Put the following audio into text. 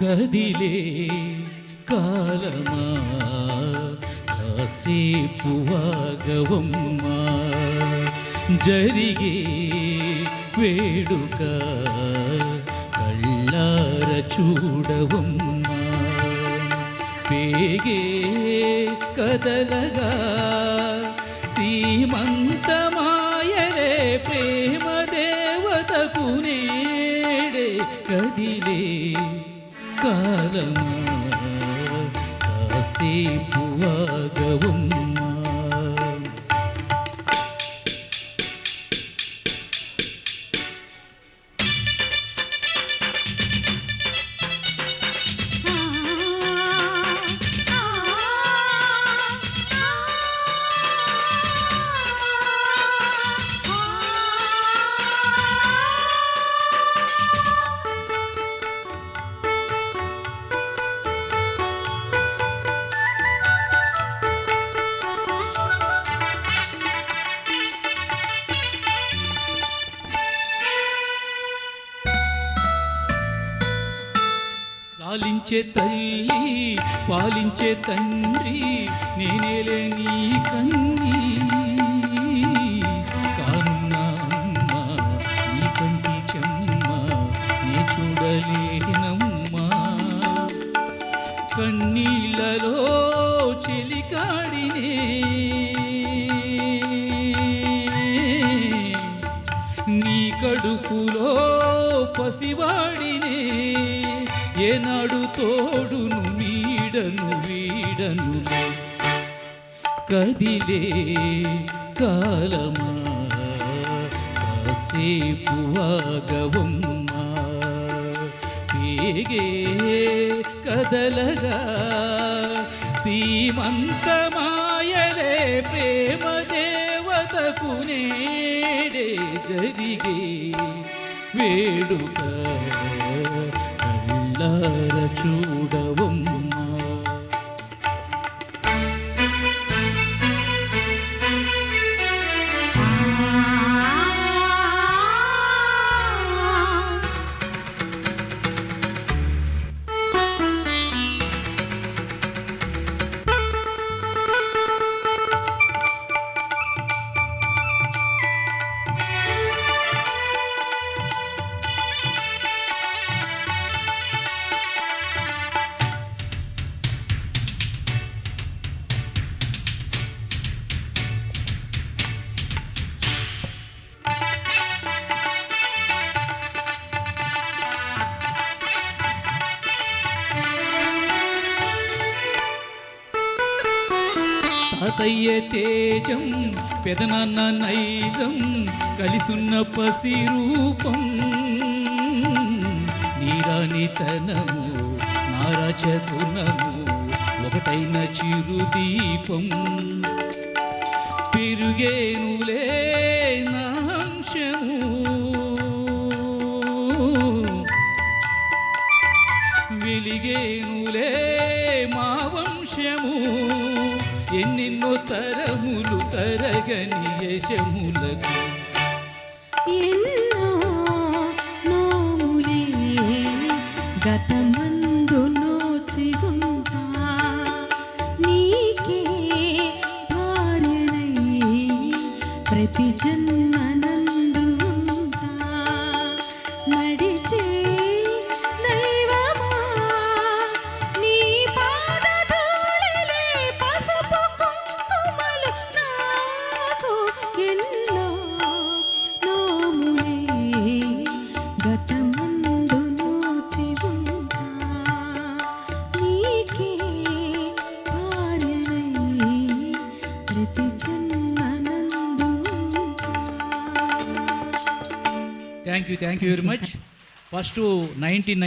కదిలే కాలమా కాసేపు వాగవమ్మా జరిగే వేడుక కళ్ళార చూడవమ్మా పేగే కదలగా సీమంతమాయలే ప్రేమ దేవతకునే കാലം കാസി പൂവാകവും పాలించే తల్లి పాలించే తండ్రి నేనేలే నీ కన్నీ నీ కంటి నీ కడుపులో పసివాడినే ఏనాడు తోడును నీడను వీడను కదిలే కాలమా కాసేపు ఆగవమ్మా ఏగే కదలగా సీమంతమాయలే ప్రేమ దేవతకు నేడే జరిగే వేడుక కళ్ళార చూడవమ్మా అతయ్య తేజం పెదనాన్న నైజం కలిసున్న పసి రూపం నీరానితనము నారాచతునము ఒకటైన చిరుదీపం పెరుగేనులే నాంశము వెలిగేనులే మా వంశము ఎన్నెన్నో తరములు తరగని యశములకు ఎన్నో నోములే గతమందు నోచిగుంటా నీకే భార్యనై ప్రతి జన్మ Thank you very much. First to 1990.